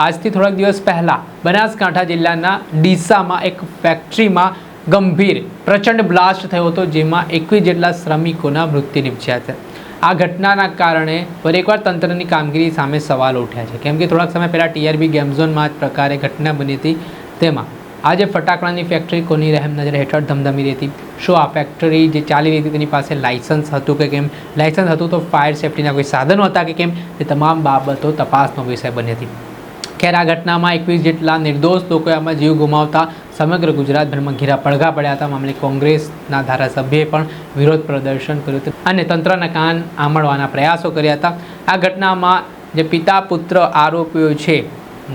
આજથી થોડાક દિવસ પહેલા બનાસકાંઠા જિલ્લાના ડીસામાં એક ફેક્ટરીમાં ગંભીર પ્રચંડ બ્લાસ્ટ થયો હતો, જેમાં એકવીસ જેટલા શ્રમિકોના મૃત્યુ નિપજ્યા છે આ ઘટનાના કારણે ફરી તંત્રની કામગીરી સામે સવાલ ઉઠ્યા છે. કેમ કે થોડાક સમય પહેલાં ટીઆરબી ગેમઝોનમાં જ પ્રકારે ઘટના બની હતી. તેમાં આજે ફટાકડાની ફેક્ટરી કોની રહેમ નજર હેઠળ ધમધમી રહી હતી. શું આ ફેક્ટરી જે ચાલી રહી હતી તેની પાસે લાયસન્સ હતું કે કેમ? લાયસન્સ હતું તો ફાયર સેફ્ટીના કોઈ સાધનો હતા કે કેમ? તે તમામ બાબતો તપાસનો વિષય બની હતી. ખેર આ ઘટનામાં એકવીસ જેટલા નિર્દોષ લોકોએ આમાં જીવ ગુમાવતા સમગ્ર ગુજરાતભરમાં ઘેરા પડઘા પડ્યા હતા. મામલે કોંગ્રેસના ધારાસભ્યએ પણ વિરોધ પ્રદર્શન કર્યું હતું અને તંત્રના કાન આંબળવાના પ્રયાસો કર્યા હતા. આ ઘટનામાં જે પિતા પુત્ર આરોપીઓ છે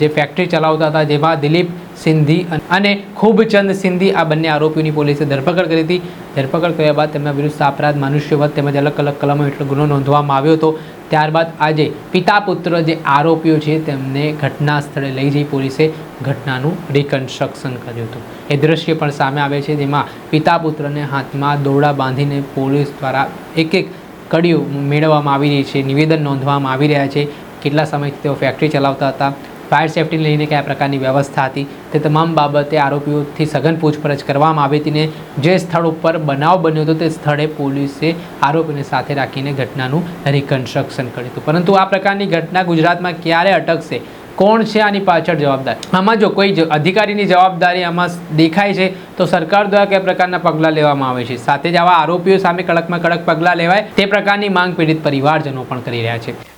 જે ફેક્ટરી ચલાવતા હતા, જેમાં દિલીપ સિંધી અને ખૂબચંદ સિંધી આ બંને આરોપીઓની પોલીસે ધરપકડ કરી હતી. ધરપકડ કર્યા બાદ તેમના વિરુદ્ધ અપરાધ મનુષ્યવધ તેમજ અલગ અલગ કલમો હેઠળ ગુનો નોંધવામાં આવ્યો હતો. ત્યારબાદ આજે પિતા પુત્ર જે આરોપીઓ છે, તેમને ઘટના સ્થળે લઈ જઈ પોલીસે ઘટનાનું રિકન્સ્ટ્રક્શન કર્યું હતું. એ દ્રશ્ય પણ સામે આવે છે, જેમાં પિતા પુત્રને હાથમાં દોરડા બાંધીને પોલીસ દ્વારા એક એક કડીઓ મેળવવામાં આવી રહી છે, નિવેદન નોંધવામાં આવી રહ્યા છે. કેટલા સમયથી તેઓ ફેક્ટરી ચલાવતા હતા? ફાયર સેફટીને લઈને કયા પ્રકારની વ્યવસ્થા હતી. તે તમામ બાબતે આરોપીઓથી સઘન પૂછપરછ કરવામાં આવી હતી ને જે સ્થળ ઉપર બનાવ બન્યો હતો તે સ્થળે પોલીસે આરોપીને સાથે રાખીને ઘટનાનું રિકન્સ્ટ્રક્શન કર્યું હતું. પરંતુ આ પ્રકારની ઘટના ગુજરાતમાં ક્યારે અટકશે? કોણ છે આની પાછળ જવાબદાર? આમાં જો કોઈ અધિકારીની જવાબદારી આમાં દેખાય છે, તો સરકાર દ્વારા કયા પ્રકારના પગલાં લેવામાં આવે છે? સાથે જ આવા આરોપીઓ સામે કડકમાં કડક પગલાં લેવાય તે પ્રકારની માંગ પીડિત પરિવારજનો પણ કરી રહ્યા છે.